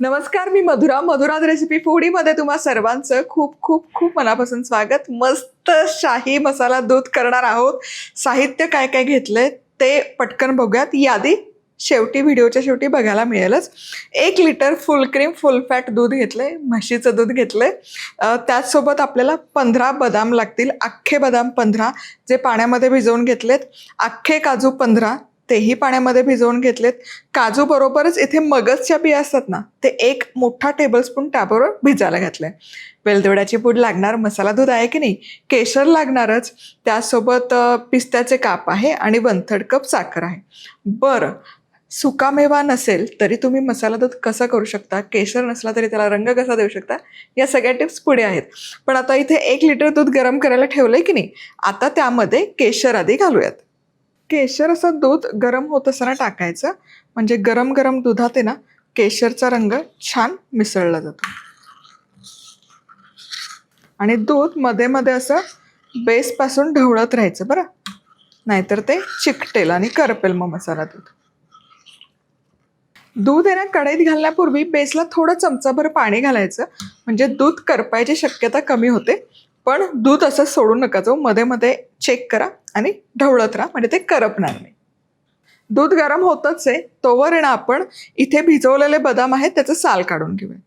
नमस्कार मी मधुरा. मधुराज रेसिपी फूडीमध्ये तुम्हा सर्वांचं खूप खूप खूप मनापासून स्वागत. मस्त शाही मसाला दूध करणार आहोत. साहित्य काय काय घेतलंय ते पटकन बघूयात. यादी शेवटी व्हिडिओच्या शेवटी बघायला मिळेलच. एक litre full cream full fat दूध घेतलंय. म्हशीचं दूध घेतलंय. आहे त्याचसोबत आपल्याला पंधरा बदाम लागतील. अख्खे बदाम पंधरा जे पाण्यामध्ये भिजवून घेतलेत. अख्खे काजू पंधरा. तेही पाण्यामध्ये भिजवून घेतलेत. काजू बरोबरच इथे मगजच्या बिया असतात ना ते एक मोठा टेबलस्पून त्याबरोबर भिजायला घातलंय. वेलदोड्याची पूड लागणार मसाला दूध आहे की नाही? केशर लागणारच. त्यासोबत पिस्त्याचे काप आहे आणि वन थर्ड कप साखर आहे. बरं सुकामेवा नसेल तरी तुम्ही मसाला दूध कसा करू शकता? केशर नसला तरी त्याला रंग कसा देऊ शकता? या सगळ्या टिप्स पुढे आहेत. पण आता इथे एक लिटर दूध गरम करायला ठेवलंय की नाही? आता त्यामध्ये केशर आधी घालूयात. केशर असं दूध गरम होत असताना टाकायचं. म्हणजे गरम गरम दुधात आहे ना केशरचा रंग छान मिसळला जातो. आणि दूधमध्ये मध्ये असं बेसपासून ढवळत राहायचं बरं. नाहीतर ते चिकटेल आणि करपेल मग मसाला दूध. दूध आहे ना कढईत घालण्यापूर्वी बेसला थोडं चमचाभर पाणी घालायचं. म्हणजे दूध करपायची शक्यता कमी होते. पण दूध असं सोडू नका जाऊ. मध्ये मध्ये चेक करा. आणि ढवळत राहा म्हणजे ते करपणार नाही. दूध गरम होतच आहे तोवर ना आपण इथे भिजवलेले बदाम आहेत त्याचं साल काढून घेऊयात.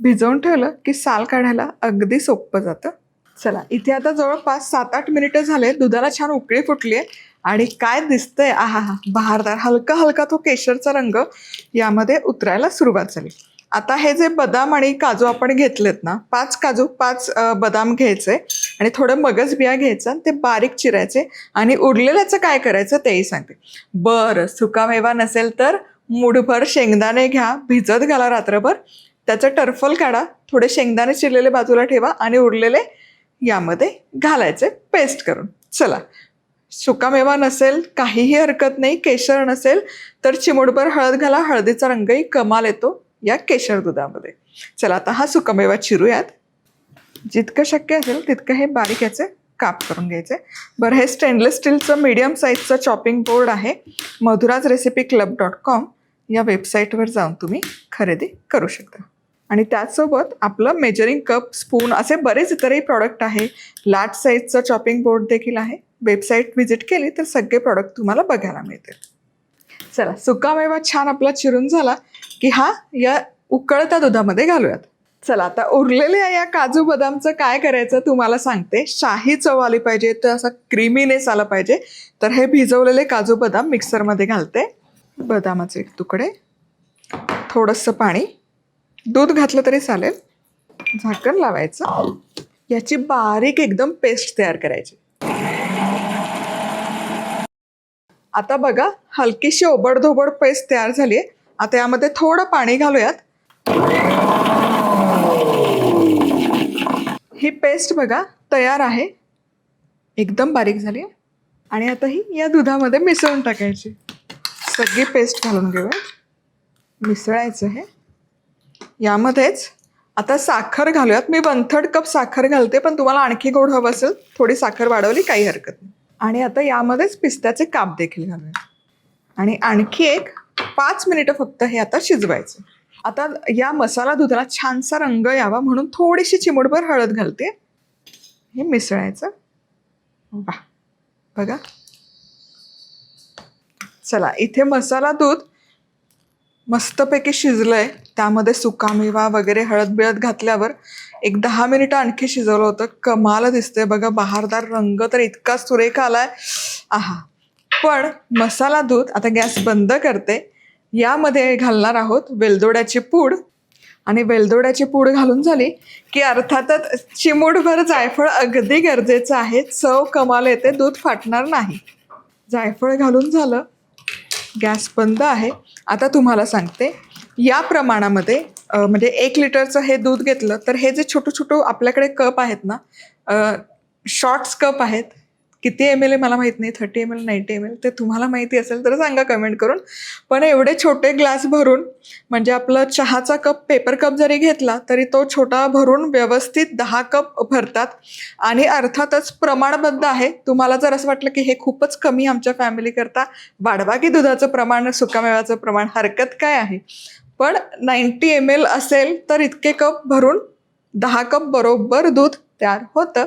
भिजवून ठेवलं की साल काढायला अगदी सोपं जातं. चला इथे आता जवळपास सात आठ मिनिटं झाले दुधाला छान उकळी फुटली आहे आणि काय दिसतंय? आहा हा बहारदार हलका हलका तो केशरचा रंग यामध्ये उतरायला सुरुवात झाली. आता हे जे बदाम आणि काजू आपण घेतलेत ना पाच काजू पाच बदाम घ्यायचे. आणि थोडं मगज बिया घ्यायचं आणि ते बारीक चिरायचे आणि उरलेल्याचं काय करायचं तेही सांगते. बरं सुकामेवा नसेल तर मुठभर शेंगदाणे घ्या भिजत घाला रात्रभर. त्याचं टर्फल काढा थोडे शेंगदाणे चिरलेले बाजूला ठेवा आणि उरलेले यामध्ये घालायचे पेस्ट करून. चला. सुकामेवा नसेल काहीही हरकत नाही केशर नसेल तर चिमुडभर हळद घाला हळदीचा रंगही कमाल येतो या केशर दुधामध्ये. चला आता हा सुकामेवा चिरूयात. जितकं शक्य असेल तितकं हे बारीक याचे काप करून घ्यायचे. बरं हे स्टेनलेस स्टीलचं मीडियम साईजचं चॉपिंग बोर्ड आहे. Madhura's recipe club dot com या वेबसाईटवर जाऊन तुम्ही खरेदी करू शकता. आणि त्याचसोबत आपलं मेजरिंग कप स्पून असे बरेच इतरही प्रॉडक्ट आहे. लार्ज साईजचं चॉपिंग बोर्ड देखील आहे. वेबसाईट व्हिजिट केली तर सगळे प्रॉडक्ट तुम्हाला बघायला मिळतील. चला सुकामेवा छान आपला चिरून झाला की हा या उकळत्या दुधामध्ये घालूयात. चला आता उरलेल्या या काजू बदामचं काय करायचं तुम्हाला सांगते. शाही चव आली पाहिजे तर असा क्रीमीनेस आला पाहिजे. तर हे भिजवलेले काजू बदाम मिक्सरमध्ये घालते. बदामाचे एक तुकडे थोडंसं पाणी. दूध घातलं तरी चालेल. झाकण लावायचं. याची बारीक एकदम पेस्ट तयार करायची. आता बघा हलकीशी ओबडधोबड पेस्ट तयार झाली आहे आता यामध्ये थोडं पाणी घालूयात. ही पेस्ट बघा तयार आहे. एकदम बारीक झाली. आहे आणि आता ही या दुधामध्ये मिसळून टाकायची. सगळी पेस्ट घालून घेऊया मिसळायचं हे. यामध्येच आता साखर घालूयात. मी वन थर्ड कप साखर घालते पण तुम्हाला आणखी गोड हवं असेल थोडी साखर वाढवली काही हरकत नाही. आणि आता यामध्येच पिस्त्याचे काप देखील घालूया आणि आणखी एक पाच मिनिटं फक्त हे आता शिजवायचं. आता या मसाला दुधाला छानसा रंग यावा म्हणून थोडीशी चिमूटभर हळद घालते. हे मिसळायचं. वा बघा. चला इथे मसाला दूध मस्तपैकी शिजलंय. त्यामध्ये सुकामेवा वगैरे हळद बिळद घातल्यावर एक दहा मिनिटं आणखी शिजवलं होतं. कमाल दिसतंय बघा बहारदार रंग तर इतका सुरेख आलाय. आहा. पण मसाला दूध आता गॅस बंद करते. यामध्ये घालणार आहोत वेलदोड्याची पूड. आणि वेलदोड्याची पूड घालून झाली की अर्थातच चिमूटभर जायफळ अगदी गरजेचं आहे. चव कमाल येते दूध फाटणार नाही. जायफळ घालून झालं. गॅस बंद आहे. आता तुम्हाला सांगते. या प्रमाणामध्ये म्हणजे एक लिटरचं हे दूध घेतलं तर हे जे छोटं छोटं आपल्याकडे कप आहेत ना शॉर्ट्स कप आहेत किती एम एल ए मला माहीत नाही थर्टी एम एल नाईन्टी एम एल ते तुम्हाला माहिती असेल तर सांगा कमेंट करून. पण एवढे छोटे ग्लास भरून म्हणजे आपलं चहाचा कप पेपर कप जरी घेतला तरी तो छोटा भरून व्यवस्थित दहा कप भरतात. आणि अर्थातच प्रमाणबद्ध आहे. तुम्हाला जर असं वाटलं की हे खूपच कमी आमच्या फॅमिलीकरता वाढवा की दुधाचं प्रमाण सुकामेव्याचं प्रमाण हरकत काय आहे? पण नाईन्टी एम एल असेल तर इतके कप भरून दहा कप बरोबर दूध तयार होतं.